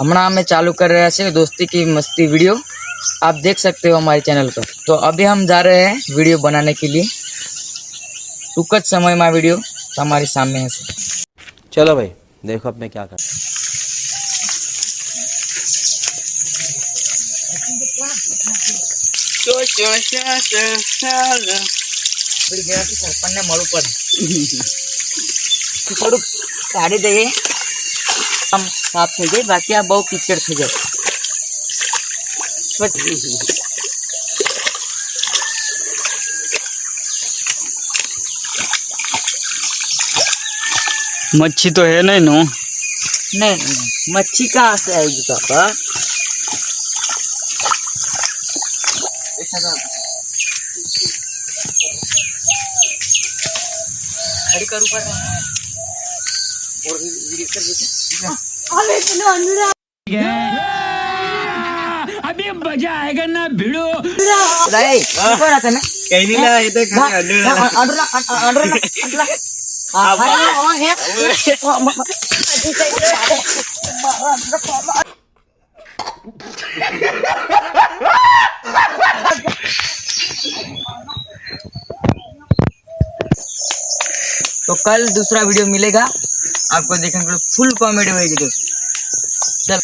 हमारा हमें चालू कर रहे हैं दोस्ती की मस्ती वीडियो आप देख सकते हो हमारे चैनल पर तो अभी हम जा रहे हैं वीडियो बनाने के लिए टूक જ સમયમાં વિડીયો તમારી સામે હશે चलो भाई देखो अब मैं क्या कर આપણી ઘરેથી સરપંચને મળવું પડે થોડુંક કાઢી દઈએ આમ સાફ થઈ જાય બાકી આ બહુ કીચડ થઈ જાય પછી मच्छी तो है नहीं नो नहीं मच्छी कहाँ से आएगी पापा खड़ी कर ऊपर और अभी मज़ा आएगा ना भिड़ो। कहीं नहीं ला ये तो तो कल दूसरा वीडियो मिलेगा। आपको देखने को फुल कॉमेडी होगी दोस्त। चल।